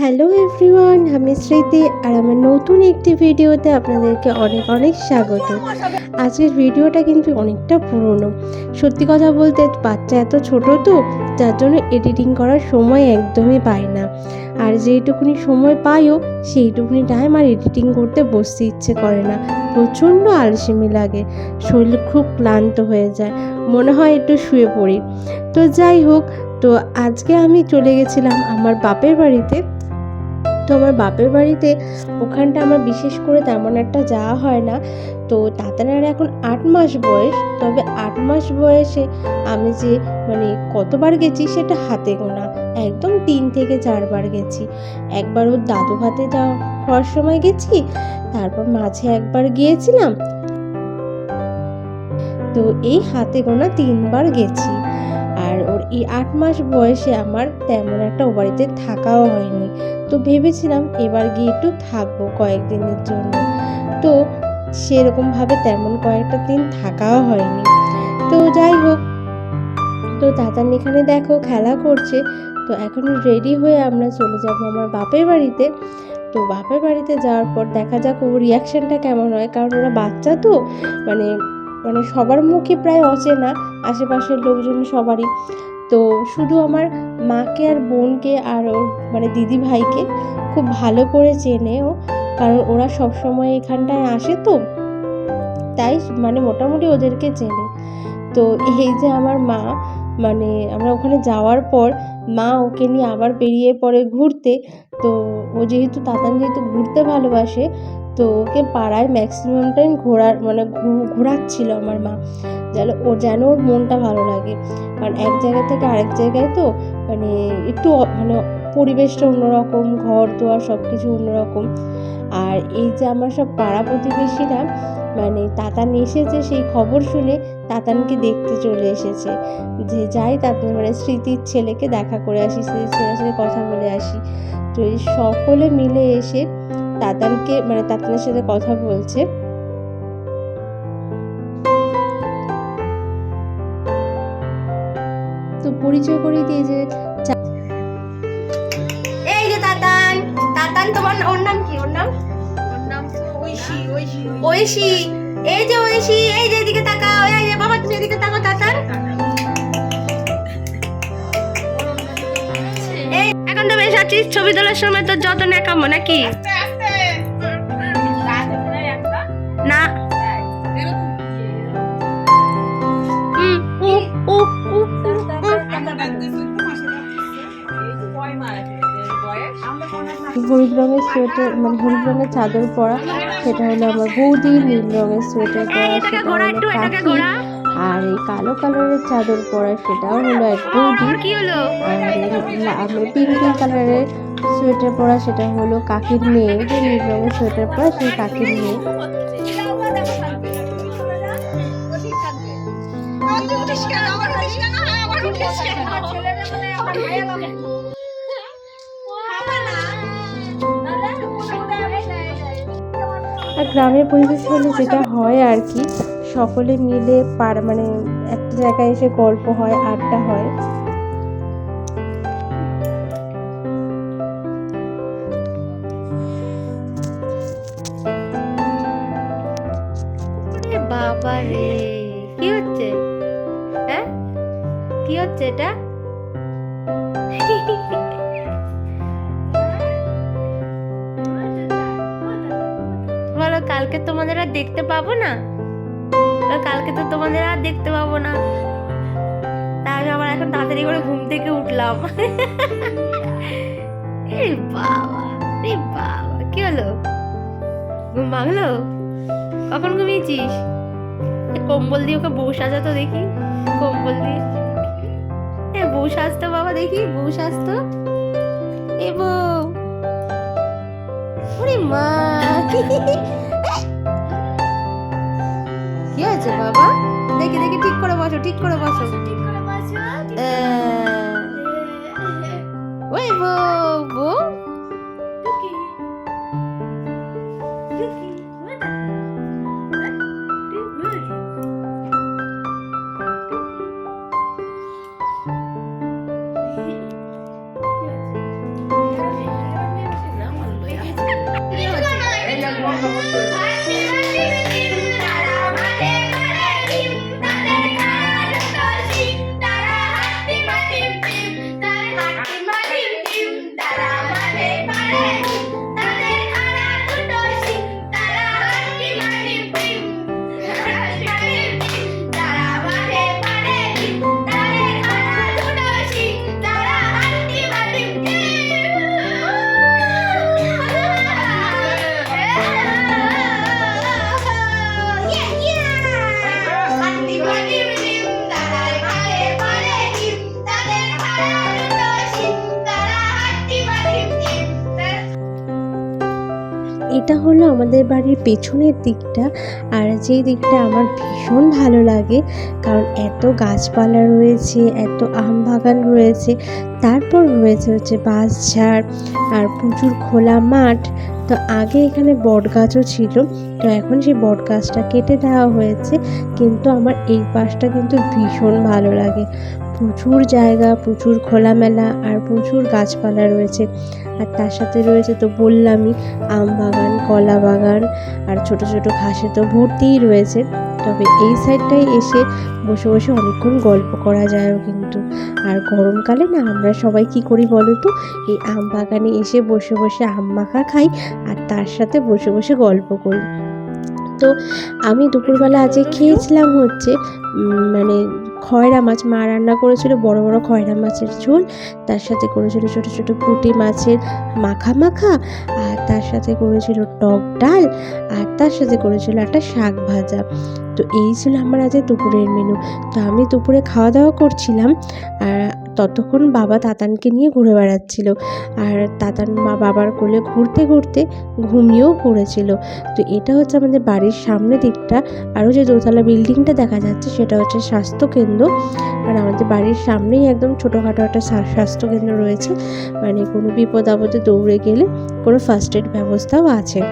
Hello everyone, আমি স্মৃতি আর আমার নতুন একটি ভিডিওতে আপনাদেরকে অনেক অনেক স্বাগত। আজকের ভিডিওটা কিন্তু অনেকটা পুরনো। সত্যি কথা বলতে বাচ্চা এত ছোট তো, যার জন্য এডিটিং করার সময় একদমই পাই না। আর যেইটুকুনি সময় পাইও, সেইটুকুনি টাইম আর এডিটিং করতে বসতে ইচ্ছে করে না। প্রচণ্ড আলসেমি লাগে, শরীর খুব ক্লান্ত হয়ে যায়, মনে হয় একটু শুয়ে পড়ি। তো যাই হোক, তো আজকে আমি চলে গেছিলাম আমার বাপের বাড়িতে। তো আমার বাপের বাড়িতে ওখানটা আমার বিশেষ করে তেমন একটা যাওয়া হয় না। তো তাতানার এখন আট মাস বয়স, তবে আট মাস বয়সে আমি যে মানে কতবার গেছি সেটা হাতে গোনা। একদম তিন থেকে চারবার গেছি। একবার ওর দাদু ভাতে যাওয়া হওয়ার সময় গেছি, তারপর মাঝে একবার গিয়েছিলাম। তো এই হাতে গোনা তিনবার গেছি। আর ওর এই আট মাস বয়সে আমার তেমন একটা ও বাড়িতে থাকাও হয়নি। তো ভেবেছিলাম এবার গিয়ে একটু থাকব কয়েকদিনের জন্য। তো সেরকমভাবে তেমন কয়েকটা দিন থাকাও হয়নি। তো যাই হোক, তো দাদান এখানে দেখো খেলা করছে। তো এখন রেডি হয়ে আমরা চলে যাব আমার বাপের বাড়িতে। তো বাপের বাড়িতে যাওয়ার পর দেখা যাক ও রিয়াকশানটা কেমন হয়। কারণ ওরা বাচ্চা তো মানে মানে সবার মুখে প্রায় অচেনা। আশেপাশের লোকজন সবারই। তো শুধু আমার মাকে আর বোনকে আর ওর মানে দিদি ভাইকে খুব ভালো করে চেনে ও, কারণ ওরা সব সময় এখানটায় আসে তো। তাই মানে মোটামুটি ওদেরকে চেনে। তো এই যে আমার মা মানে আমরা ওখানে যাওয়ার পর মা ওকে নিয়ে আবার বেরিয়ে পড়ে ঘুরতে। তো ও যেহেতু তাতান যেহেতু ঘুরতে ভালোবাসে তো ওকে পাড়ায় ম্যাক্সিমাম টাইম ঘোরার মানে ঘোরাচ্ছিল আমার মা। যেন ও, যেন ওর মনটা ভালো লাগে। কারণ এক জায়গা থেকে আরেক জায়গায় তো মানে একটু মানে পরিবেশটা অন্যরকম, ঘর দুয়ার সব কিছু অন্যরকম। আর এই যে আমার সব পাড়া প্রতিবেশীরা মানে তাতান এসেছে সেই খবর শুনে তাতানকে দেখতে চলে এসেছে। যে যাই তাতান মানে স্মৃতির ছেলেকে দেখা করে আসি, স্মৃতির ছেলের সাথে কথা বলে আসি। তো এই সকলে মিলে এসে তাতানকে মানে তাতানের সাথে কথা বলছে। তো পরিচয় করিয়ে দিয়ে যে এই যে তাতান তাতান তোমার ওর নাম কি? ওর নাম? ঐশী এই যে ঐশী এই যে এদিকে তাকাও এই যে বাবা তুমি এদিকে তাকাও তাতান। এই এখন তো বেশ আছিস? ছবি তোলার সময় তোর যত নেকামো নাকি? না। হলুদ রঙের সোয়েটার মানে হলুদ রঙের চাদর পরা সেটা হলো আমার বৌদি নীল রঙের সোয়েটার পরা সেটা হলো ঘোরা। আর এই কালো কালারের চাদর পরা সেটাও হলো এক বৌদি। আর পিঙ্ক পিঙ্ক কালারের সোয়েটার পরা সেটা হলো কাকির মেয়ে। যে নীল রঙের সোয়েটার পরা সেই কাকির মেয়ে। আর গ্রামের পরিবেশ হলে যেটা হয় আর কি। সকলে মিলে পার মানে একটা জায়গায় এসে গল্প হয়, আড্ডা হয়। বাবা রে হচ্ছে? হ্যাঁ? হচ্ছে এটা? বলো, কালকে তোমাদের আর দেখতে পাবো না? কালকে তো তোমাদের আর দেখতে পাবো না। তাহলে আবার এখন তাড়াতাড়ি করে ঘুম থেকে উঠলাম। এ বাবা রে বাবা, কি হলো? ঘুম ভাঙলো? কখন ঘুমিয়েছিস? কম্বল দিয়ে ওকে বউ সাজাতো দেখি, কম্বল দিয়ে। এ বউ সাজতো বাবা দেখি, বউ সাজতো। এ বউ, ওরে মা। কি হয়েছে বাবা? দেখি দেখি ঠিক করে বসো ঠিক করে বসো। ওই বউ বউ? Thank you. এটা হলো আমাদের বাড়ির পেছনের দিকটা আর যেই দিকটা আমার ভীষণ ভালো লাগে, কারণ এত গাছপালা রয়েছে, এত আম বাগান রয়েছে, তারপর রয়েছে হচ্ছে বাঁশঝাড় আর প্রচুর খোলা মাঠ। তো আগে এখানে বট গাছও ছিল, তো এখন সেই বট গাছটা কেটে দেওয়া হয়েছে, কিন্তু আমার এই পাশটা কিন্তু ভীষণ ভালো লাগে। প্রচুর জায়গা, প্রচুর খোলামেলা আর প্রচুর গাছপালা রয়েছে। আর তার সাথে রয়েছে তো বললামই, আম বাগান, কলা বাগান আর ছোট ছোট ঘাসে তো ভর্তিই রয়েছে। তবে এই সাইডটায় এসে বসে বসে অনেকক্ষণ গল্প করা যায়ও কিন্তু। আর গরমকালে না আমরা সবাই কি করি বলো তো? এই আম বাগানে এসে বসে বসে আম মাখা খাই আর তার সাথে বসে বসে গল্প করি। তো আমি দুপুরবেলা আজকে খেয়েছিলাম হচ্ছে মানে খয়রা মাছ, মা রান্না করেছিল, বড় বড় খয়রা মাছের ঝোল, তার সাথে করেছিল ছোট ছোট পুঁটি মাছের মাখা মাখা, আর তার সাথে করেছিল টক ডাল, আর তার সাথে করেছিল একটা শাক ভাজা। তো এই ছিল আমার আজকে দুপুরের মেনু তো আমি দুপুরে খাওয়া দাওয়া করছিলাম, আর ততক্ষণ বাবা তাতানকে নিয়ে ঘুরে বেড়াচ্ছিল। আর তাতান মা বাবার কোলে ঘুরতে ঘুরতে ঘুমিয়েও পড়েছিল। তো এটা হচ্ছে আমাদের বাড়ির সামনে দিকটা। আরও যে দোতলা বিল্ডিংটা দেখা যাচ্ছে, সেটা হচ্ছে স্বাস্থ্যকেন্দ্র। আর আমাদের বাড়ির সামনেই একদম ছোটোখাটো একটা স্বা- স্বাস্থ্যকেন্দ্র রয়েছে। মানে কোনো বিপদ আপদে দৌড়ে গেলে কোনো ফার্স্ট এড ব্যবস্থাও আছে।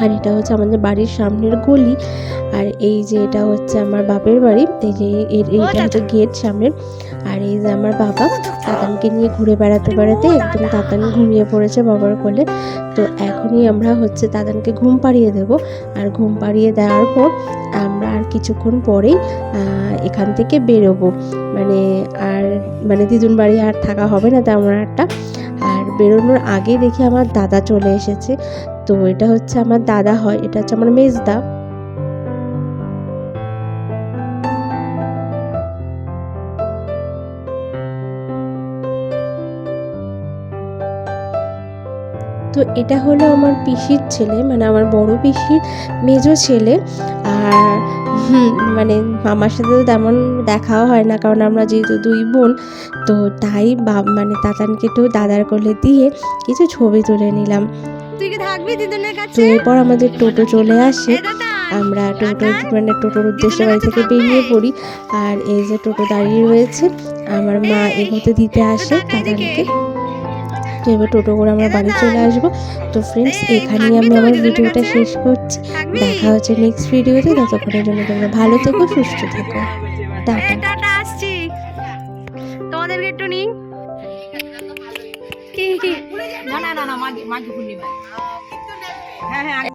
আর এটা হচ্ছে আমাদের বাড়ির সামনের গলি। আর এই যে এটা হচ্ছে আমার বাপের বাড়ি এই যে এর- এইটা হচ্ছে গেট সামনের আর এই যে আমার বাবা তাতানকে নিয়ে ঘুরে বেড়াতে বেড়াতে একদম তাতান ঘুমিয়ে পড়েছে বাবার কোলে। তো এখনই আমরা হচ্ছে তাতানকে ঘুম পাড়িয়ে দেব। আর ঘুম পাড়িয়ে দেওয়ার পর আমরা আর কিছুক্ষণ পরেই এখান থেকে বেরোবো। মানে আর মানে দিদুন বাড়ি আর থাকা হবে না তেমন একটা। বেরোনোর আগে দেখি আমার দাদা চলে এসেছে। তো এটা হচ্ছে আমার দাদা হয়, এটা হচ্ছে আমার মেজদা। তো এটা হলো আমার পিসির ছেলে মানে আমার বড় পিসির মেজো ছেলে। আর মানে মামার সাথে তো তেমন দেখাও হয় না কারণ আমরা যেহেতু দুই বোন তো তাই মানে তাতানকে একটু দাদার কোলে দিয়ে কিছু ছবি তুলে নিলাম। তো এরপর আমাদের টোটো চলে আসে। আমরা টোটো মানে টোটোর উদ্দেশ্যে বাড়ি থেকে বেরিয়ে পড়ি। আর এই যে টোটো দাঁড়িয়ে রয়েছে আমার মা এগোতে দিতে আসে তাদেরকে তো এবার টোটো করে আমরা বাড়ি চলে আসব। তো ফ্রেন্ডস এখানেই আমি আমার ভিডিওটা শেষ করছি। দেখা হচ্ছে নেক্সট ভিডিওতে। ততক্ষণের জন্য তোমরা ভালো থেকো সুস্থ থেকো। টাটা। আসছি। তোমাদেরকে একটু নিই। কি না না না মাঘ মাঘ পূর্ণিমা হ্যাঁ হ্যাঁ